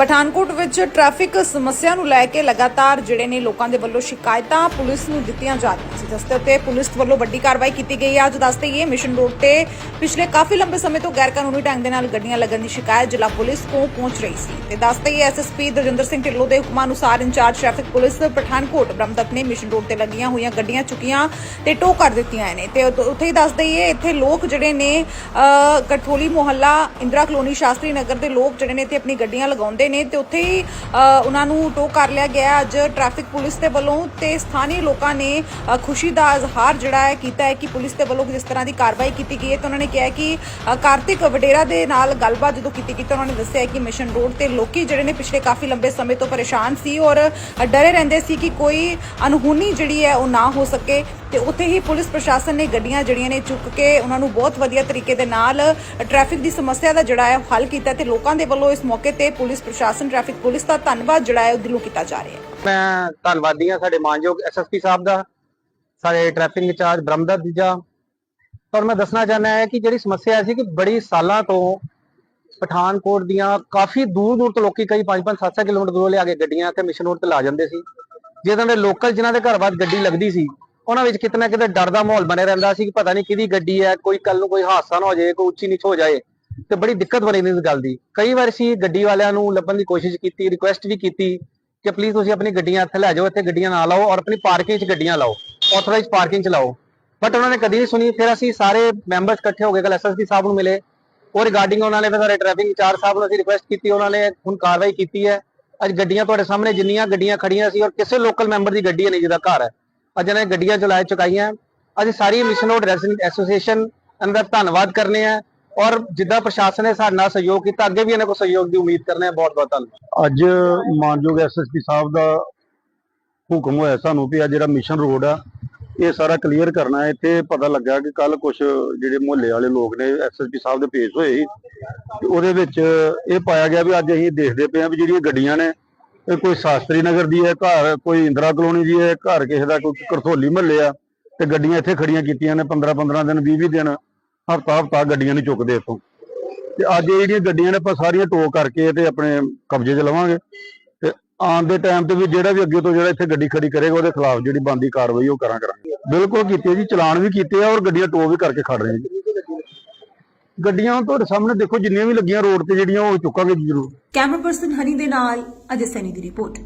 ਪਠਾਨਕੋਟ ਵਿੱਚ ਟ੍ਰੈਫਿਕ ਸਮੱਸਿਆ ਨੂੰ ਲੈ ਕੇ ਲਗਾਤਾਰ ਜਿਹੜੇ ਨੇ ਲੋਕਾਂ ਦੇ ਵੱਲੋਂ ਸ਼ਿਕਾਇਤਾਂ ਪੁਲਿਸ ਨੂੰ ਦਿੱਤੀਆਂ ਜਾ ਰਹੀਆਂ ਸੀ। ਜਿਸ ਦੇ ਉੱਤੇ ਪੁਲਿਸ ਵੱਲੋਂ ਵੱਡੀ ਕਾਰਵਾਈ ਕੀਤੀ ਗਈ ਹੈ। ਅੱਜ ਦੱਸਦੇ ਹੀ ਇਹ ਮਿਸ਼ਨ ਰੋਡ ਤੇ ਪਿਛਲੇ ਕਾਫੀ ਲੰਬੇ ਸਮੇਂ ਤੋਂ ਗੈਰ ਕਾਨੂੰਨੀ ਢੰਗ ਦੇ ਨਾਲ ਗੱਡੀਆਂ ਲੱਗਣ ਦੀ ਸ਼ਿਕਾਇਤ ਜ਼ਿਲ੍ਹਾ ਪੁਲਿਸ ਕੋਲ ਪਹੁੰਚ ਰਹੀ ਸੀ। ਤੇ ਦੱਸਦੇ ਹੀ ਐਸਐਸਪੀ ਦਰਜਿੰਦਰ ਸਿੰਘ ਢਿੱਲੋਂ ਦੇ ਹੁਕਮਾਂ ਅਨੁਸਾਰ in-charge traffic police Pathankot Brahmdat ਨੇ ਮਿਸ਼ਨ ਰੋਡ ਤੇ ਲੱਗੀਆਂ ਹੋਈਆਂ ਗੱਡੀਆਂ ਚੁੱਕੀਆਂ ਤੇ ਟੋ ਕਰ ਦਿੱਤੀਆਂ ਨੇ। ਤੇ ਉੱਥੇ ਹੀ ਦੱਸਦੇ ਹੀ ਇਹ ਇੱਥੇ ਲੋਕ ਜਿਹੜੇ ਨੇ ਅ, ਕਠੋਲੀ ਮੁਹੱਲਾ ਇੰਦਰਾ ਕਲੋਨੀ ਸ਼ਾਸਤਰੀ ਨਗਰ ਦੇ ਲੋਕ ਜਿਹੜੇ ਨੇ ਇੱਥੇ ਆਪਣੀ ਗੱਡੀਆਂ ਲਗਾਉਂਦੇ ਨੇ ਤੇ ਉੱਥੇ ਹੀ ਅ, ਉਹਨਾਂ ਨੂੰ ਟੋ ਕਰ ਲਿਆ ਗਿਆ ਅੱਜ ਟ੍ਰੈਫਿਕ ਪੁਲਿਸ ਦੇ ਵੱਲੋਂ ਤੇ ਸਥਾਨੀ ਲੋਕਾਂ ਨੇ ਖੁਸ਼ੀ ਦਾ ਇਜ਼ਹਾਰ ਜਿਹੜਾ ਹੈ ਕੀਤਾ ਹੈ ਕਿ ਪੁਲਿਸ ਦੇ ਵੱਲੋਂ ਜਿਸ ਤਰ੍ਹਾਂ ਦੀ ਕਾਰਵਾਈ ਕੀਤੀ ਗਈ ਹੈ ਤੇ ਉਹਨਾਂ ਨੇ ਕਿਹਾ ਕਿ ਕਾਰਤਿਕ ਵਡੇਰਾ ਦੇ ਨਾਲ ਗੱਲਬਾਤ ਜਦੋਂ ਕੀਤੀ ਗਈ ਤਾਂ ਉਹਨਾਂ ਨੇ ਦੱਸਿਆ ਕਿ ਮਿਸ਼ਨ ਰੋਡ ਤੇ ਲੋਕੀ ਜਿਹੜੇ ਨੇ ਪਿਛਲੇ ਕਾਫੀ ਲੰਬੇ ਸਮੇਂ ਤੋਂ ਪਰੇਸ਼ਾਨ ਸੀ ਔਰ ਡਰੇ ਰਹਿੰਦੇ ਸੀ ਕਿ ਕੋਈ ਅਨਹੋਨੀ ਜਿਹੜੀ ਹੈ ਉਹ ਨਾ ਹੋ ਸਕੇ। ਤੇ ਉੱਥੇ ਹੀ ਪੁਲਿਸ ਪ੍ਰਸ਼ਾਸਨ ਨੇ ਗੱਡੀਆਂ ਜਿਹੜੀਆਂ ਨੇ ਚੁੱਕ ਕੇ ਉਹਨਾਂ ਨੂੰ ਬਹੁਤ ਵਧੀਆ ਤਰੀਕੇ ਦੇ ਨਾਲ ਟ੍ਰੈਫਿਕ ਦੀ ਸਮੱਸਿਆ ਦਾ ਜਿਹੜਾ ਹੈ ਉਹ ਹੱਲ ਕੀਤਾ ਤੇ ਲੋਕਾਂ ਦੇ ਵੱਲੋਂ ਇਸ ਮੌਕੇ ਤੇ ਪੁਲਿਸ ਪ੍ਰਸ਼ਾਸਨ ਟ੍ਰੈਫਿਕ ਪੁਲਿਸ ਦਾ ਧੰਨਵਾਦ ਜਿਹੜਾ ਹੈ ਉਹ ਦਿਲੋਂ ਕੀਤਾ ਜਾ ਰਿਹਾ ਹੈ। ਮੈਂ ਧੰਨਵਾਦੀ ਹਾਂ ਸਾਡੇ ਮਾਨਯੋਗ ਐਸਐਸਪੀ ਸਾਹਿਬ ਦਾ, ਸਾਡੇ ਟ੍ਰੈਫਿਕ ਇੰਚਾਰਜ ਬ੍ਰਹਮਦਤ ਜੀ ਦਾ। ਮੈਂ ਦੱਸਣਾ ਚਾਹੁੰਦਾ ਹਾਂ ਕਿ ਜਿਹੜੀ ਸਮੱਸਿਆ ਸੀ ਕਿ ਬੜੀ ਸਾਲਾਂ ਤੋਂ ਪਠਾਨਕੋਟ ਦੀਆਂ ਕਾਫੀ ਦੂਰ ਦੂਰ ਤੋਂ ਲੋਕੀ ਕਈ 5-5 7-7 ਕਿਲੋਮੀਟਰ ਦੂਰੋਂ ਲਿਆ ਕੇ ਗੱਡੀਆਂ ਤੇ ਮਿਸ਼ਨ ਰੋਡ ਤੇ ਲਾ ਜਾਂਦੇ ਸੀ। ਜਿਹਨਾਂ ਦੇ ਲੋਕਲ ਜਿਨ੍ਹਾਂ ਦੇ ਘਰ ਬਾਅਦ ਗੱਡੀ ਲੱਗਦੀ ਸੀ ਉਹਨਾਂ ਵਿੱਚ ਕਿਤੇ ਨਾ ਕਿਤੇ ਡਰ ਦਾ ਮਾਹੌਲ ਬਣਿਆ ਰਹਿੰਦਾ ਸੀ ਕਿ ਪਤਾ ਨਹੀਂ ਕਿਹਦੀ ਗੱਡੀ ਹੈ, ਕੋਈ ਕੱਲ ਨੂੰ ਕੋਈ ਹਾਦਸਾ ਨਾ ਹੋ ਜਾਏ, ਕੋਈ ਉੱਚੀ ਨੀਚ ਹੋ ਜਾਏ ਤੇ ਬੜੀ ਦਿੱਕਤ ਬਣੀ ਇਸ ਗੱਲ ਦੀ। ਕਈ ਵਾਰ ਅਸੀਂ ਗੱਡੀ ਵਾਲਿਆਂ ਨੂੰ ਲੱਭਣ ਦੀ ਕੋਸ਼ਿਸ਼ ਕੀਤੀ ਰਿਕੁਐਸਟ ਵੀ ਕੀਤੀ ਕਿ ਪਲੀਜ਼ ਤੁਸੀਂ ਆਪਣੀ ਗੱਡੀਆਂ ਇੱਥੇ ਲੈ ਜਾਓ, ਇੱਥੇ ਗੱਡੀਆਂ ਨਾ ਲਾਓ ਔਰ ਆਪਣੀ ਪਾਰਕਿੰਗ 'ਚ ਗੱਡੀਆਂ ਲਾਓ ਆਥੋਰਾਈਜ਼ ਪਾਰਕਿੰਗ 'ਚ ਲਾਓ। ਬਟ ਉਹਨਾਂ ਨੇ ਕਦੀ ਨਹੀਂ ਸੁਣੀ, ਫਿਰ ਅਸੀਂ ਸਾਰੇ ਮੈਂਬਰਸ ਇਕੱਠੇ ਹੋ ਕੇ ਕੱਲ ਐਸਐਸਪੀ ਸਾਹਿਬ ਨੂੰ ਮਿਲੇ। ਉਹ ਰਿਗਾਰਡਿੰਗ ਉਹਨਾਂ ਨੇ ਫਿਰ ਸਾਡੇ ਟ੍ਰੈਫਿਕ ਇੰਚਾਰਜ ਸਾਹਿਬ ਨੂੰ ਅਸੀਂ ਰਿਕੁਐਸਟ ਕੀਤੀ, ਉਹਨਾਂ ਨੇ ਹੁਣ ਕਾਰਵਾਈ ਕੀਤੀ ਹੈ। ਅੱਜ ਗੱਡੀਆਂ ਤੁਹਾਡੇ ਸਾਹਮਣੇ ਜਿੰਨੀਆਂ ਗੱਡੀਆਂ ਖੜੀਆਂ ਸੀ ਔਰ ਕਿਸੇ ਲੋਕਲ ਮੈਂਬਰ ਦੀ ਗੱਡੀ ਨਹੀਂ ਜਿਹਦਾ ਘਰ ਹੈ। ਅੱਜ ਨੇ ਗੱਡੀਆਂ ਚਲਾਏ ਚੁਕਾਈਆਂ। ਅਸੀਂ ਸਾਰੀ ਮਿਸ਼ਨ ਰੋਡ ਰੈਜ਼ੀਡੈਂਟ ਐਸੋਸੀਏਸ਼ਨ ਅੰਦਰ ਧੰਨਵਾਦ ਕਰਨੇ ਆ ਔਰ ਜਿੱਦਾਂ ਪ੍ਰਸ਼ਾਸਨ ਨੇ ਸਾਡੇ ਨਾਲ ਸਹਿਯੋਗ ਕੀਤਾ, ਅੱਗੇ ਵੀ ਇਹਨਾਂ ਕੋਲ ਸਹਿਯੋਗ ਦੀ ਉਮੀਦ ਕਰਨੇ ਆ। ਬਹੁਤ ਬਹੁਤ ਧੰਨਵਾਦ। ਅੱਜ ਮਾਨਯੋਗ ਐਸਐਸਪੀ ਸਾਹਿਬ ਦਾ ਹੁਕਮ ਹੋਇਆ ਸਾਨੂੰ ਵੀ ਆ ਜਿਹੜਾ ਮਿਸ਼ਨ ਰੋਡ ਆ, ਇਹ ਸਾਰਾ ਕਲੀਅਰ ਕਰਨਾ ਹੈ। ਇੱਥੇ ਪਤਾ ਲੱਗਾ ਕਿ ਕੱਲ ਕੁਝ ਜਿਹੜੇ ਮੁਹੱਲੇ ਵਾਲੇ ਲੋਕ ਨੇ ਐਸਐਸਪੀ ਸਾਹਿਬ ਦੇ ਪੇਸ਼ ਹੋਏ ਸੀ। ਤੇ ਉਹਦੇ ਵਿੱਚ ਇਹ ਪਾਇਆ ਗਿਆ ਵੀ ਅੱਜ ਅਸੀਂ ਦੇਖਦੇ ਪਏ ਆ ਵੀ ਜਿਹੜੀਆਂ ਗੱਡੀਆਂ ਨੇ ਇਹ ਕੋਈ ਸ਼ਾਸਤਰੀ ਨਗਰ ਦੀ ਹੈ, ਘਰ ਕੋਈ ਇੰਦਰਾ ਕਲੋਨੀ ਦੀ ਹੈ, ਘਰ ਕਿਸੇ ਦਾ ਕੋਈ ਕਰਥੋਲੀ ਮਹੱਲੇ ਆ, ਤੇ ਗੱਡੀਆਂ ਇੱਥੇ ਖੜੀਆਂ ਕੀਤੀਆਂ ਨੇ 15 15 ਦਿਨ 20 20 ਦਿਨ, ਹਫਤਾ ਹਫਤਾ ਗੱਡੀਆਂ ਨਹੀਂ ਚੁੱਕਦੇ ਇੱਥੋਂ। ਤੇ ਅੱਜ ਜਿਹੜੀਆਂ ਗੱਡੀਆਂ ਨੇ, ਆਪਾਂ ਸਾਰੀਆਂ ਟੋ ਕਰਕੇ ਤੇ ਆਪਣੇ ਕਬਜ਼ੇ 'ਚ ਲਵਾਂਗੇ। ਤੇ ਆਉਣ ਦੇ ਟਾਈਮ ਤੇ ਵੀ ਜਿਹੜਾ ਵੀ ਅੱਗੇ ਤੋਂ ਜਿਹੜਾ ਇੱਥੇ ਗੱਡੀ ਖੜੀ ਕਰੇਗਾ, ਉਹਦੇ ਖਿਲਾਫ ਜਿਹੜੀ ਬੰਦੀ ਕਾਰਵਾਈ ਉਹ ਕਰਾਂ ਕਰਾਂਗੇ। ਬਿਲਕੁਲ ਕੀਤੇ ਜੀ, ਚਲਾਨ ਵੀ ਕੀਤੇ ਆ ਔਰ ਗੱਡੀਆਂ ਟੋ ਵੀ ਕਰਕੇ ਖੜ ਰਹੇ ਜੀ ਗੱਡੀਆਂ ਤੁਹਾਡੇ ਸਾਹਮਣੇ ਦੇਖੋ ਜਿੰਨੀਆਂ ਵੀ ਲੱਗੀਆਂ ਰੋਡ ਤੇ ਜਿਹੜੀਆਂ ਉਹ ਚੁੱਕਾਂਗੇ ਜ਼ਰੂਰ। ਕੈਮਰਾ ਪਰਸਨ ਹਨੀ ਦੇ ਨਾਲ, ਅਜੇ ਸੈਨੀ ਦੀ ਰਿਪੋਰਟ